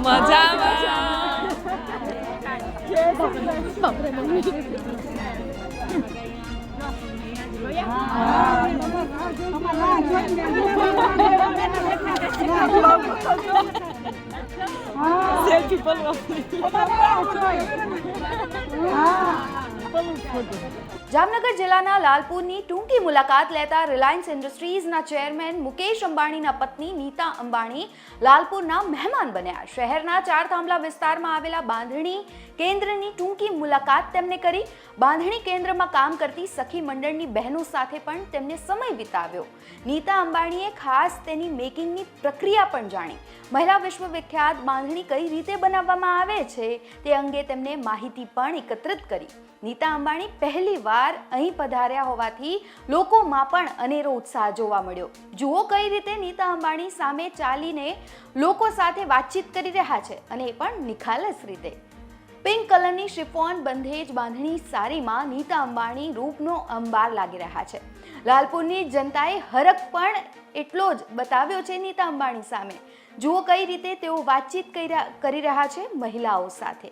મજામાં સેલ્ફી જામનગર જિલ્લાના લાલપુરની ટૂંકી મુલાકાત લેતા રિલાયન્સ ઇન્ડસ્ટ્રીઝના ચેરમેન મુકેશ અંબાણીના પત્ની નીતા અંબાણી લાલપુરના મહેમાન બન્યા. શહેરના ચાર થાંભલા વિસ્તારમાં આવેલા બાંધણી કેન્દ્રની ટૂંકી મુલાકાત તેમને કરી. બાંધણી કેન્દ્રમાં કામ કરતી સખી મંડળની બહેનો સાથે પણ તેમને સમય વિતાવ્યો. નીતા અંબાણીએ ખાસ તેની મેકિંગની પ્રક્રિયા પણ જાણી. મહિલા વિશ્વવિખ્યાત બાંધણી કઈ રીતે બનાવવામાં આવે છે તે અંગે તેમને માહિતી પણ એકત્રિત કરી. નીતા અંબાણી પહેલી વાર અહીં પધાર્યા હોવાથી લોકોમાં પણ અનેરો ઉત્સાહ જોવા મળ્યો. જુઓ કઈ રીતે નીતા અંબાણી સામે ચાલીને લોકો સાથે વાતચીત કરી રહ્યા છે અને એ પણ નિખાલસ રીતે. પિંક કલરની શિફોન બંધેજ બાંધણી સાડીમાં નીતા અંબાણી રૂપનો અંબાર લાગી રહ્યા છે. લાલપુરની જનતાએ હરખ પણ એટલો જ બતાવ્યો છે નીતા અંબાણી સામે. જુઓ કઈ રીતે તેઓ વાતચીત કરી રહ્યા- છે મહિલાઓ સાથે.